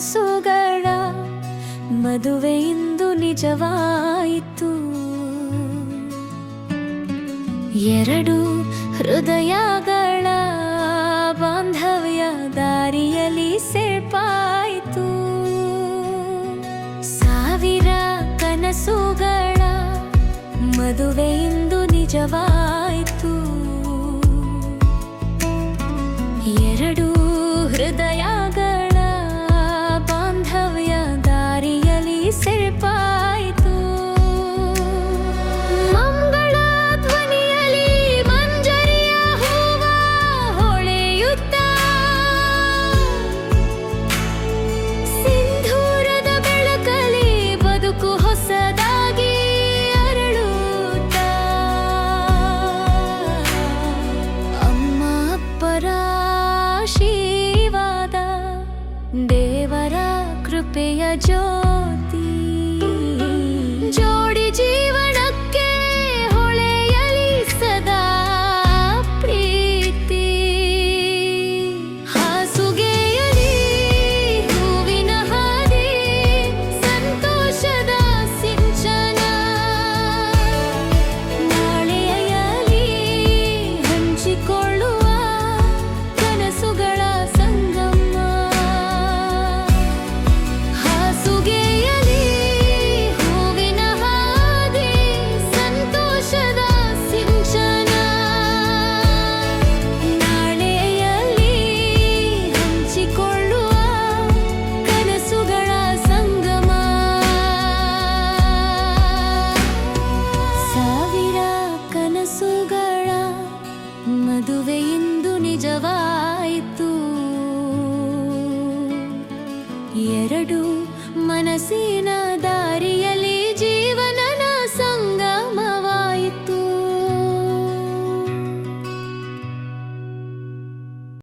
ಕನಸುಗಳ ಮದುವೆ ಇಂದು ನಿಜವಾಯಿತು. ಎರಡು ಹೃದಯಗಳ ಬಾಂಧವ್ಯ ದಾರಿಯಲ್ಲಿ ಸೇರ್ಪಾಯಿತು. ಸಾವಿರ ಕನಸುಗಳ ಮದುವೆ ಇಂದು ನಿಜವಾಯಿತು. देवरा कृपया ज्योति। ज्योति ನಿಜವಾಯಿತು. ಎರಡು ಮನಸ್ಸಿನ